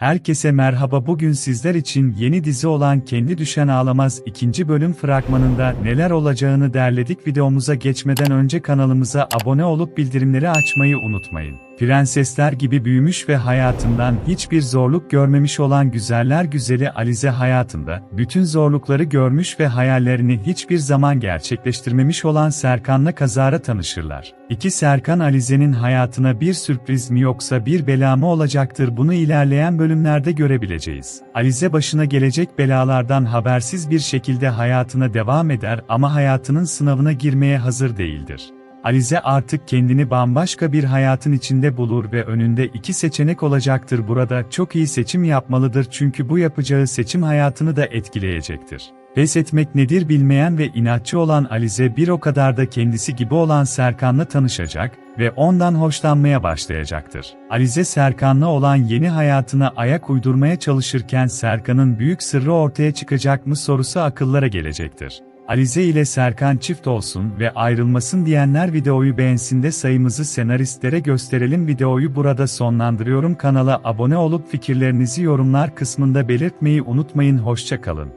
Herkese merhaba bugün sizler için yeni dizi olan Kendi Düşen Ağlamaz 2. bölüm fragmanında neler olacağını derledik videomuza geçmeden önce kanalımıza abone olup bildirimleri açmayı unutmayın. Prensesler gibi büyümüş ve hayatından hiçbir zorluk görmemiş olan güzeller güzeli Alize hayatında, bütün zorlukları görmüş ve hayallerini hiçbir zaman gerçekleştirmemiş olan Serkan'la kazara tanışırlar. İki Serkan Alize'nin hayatına bir sürpriz mi yoksa bir bela mı olacaktır bunu ilerleyen bölümlerde görebileceğiz. Alize başına gelecek belalardan habersiz bir şekilde hayatına devam eder ama hayatının sınavına girmeye hazır değildir. Alize artık kendini bambaşka bir hayatın içinde bulur ve önünde iki seçenek olacaktır. Burada çok iyi seçim yapmalıdır çünkü bu yapacağı seçim hayatını da etkileyecektir. Pes etmek nedir bilmeyen ve inatçı olan Alize bir o kadar da kendisi gibi olan Serkan'la tanışacak ve ondan hoşlanmaya başlayacaktır. Alize Serkan'la olan yeni hayatına ayak uydurmaya çalışırken Serkan'ın büyük sırrı ortaya çıkacak mı sorusu akıllara gelecektir. Alize ile Serkan çift olsun ve ayrılmasın diyenler videoyu beğensin de sayımızı senaristlere gösterelim. Videoyu burada sonlandırıyorum. Kanala abone olup fikirlerinizi yorumlar kısmında belirtmeyi unutmayın. Hoşça kalın.